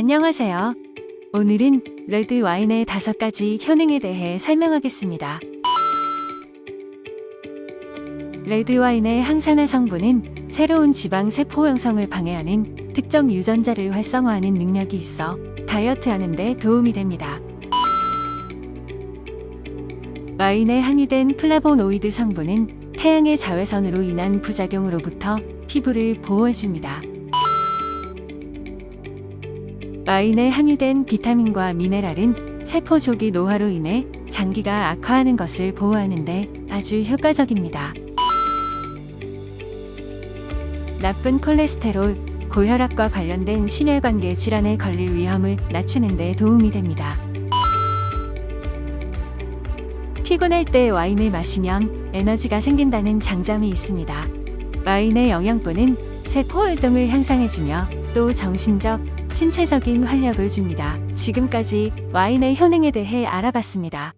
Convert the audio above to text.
안녕하세요. 오늘은 레드 와인의 다섯 가지 효능에 대해 설명하겠습니다. 레드 와인의 항산화 성분은 새로운 지방 세포 형성을 방해하는 특정 유전자를 활성화하는 능력이 있어 다이어트 하는 데 도움이 됩니다. 와인에 함유된 플라보노이드 성분은 태양의 자외선으로 인한 부작용으로부터 피부를 보호해줍니다. 와인에 함유된 비타민과 미네랄은 세포 조기 노화로 인해 장기가 악화하는 것을 보호하는데 아주 효과적입니다. 나쁜 콜레스테롤, 고혈압과 관련된 심혈관계 질환에 걸릴 위험을 낮추는 데 도움이 됩니다. 피곤할 때 와인을 마시면 에너지가 생긴다는 장점이 있습니다. 와인의 영양분은 세포 활동을 향상해주며 또 정신적, 신체적인 활력을 줍니다. 지금까지 와인의 효능에 대해 알아봤습니다.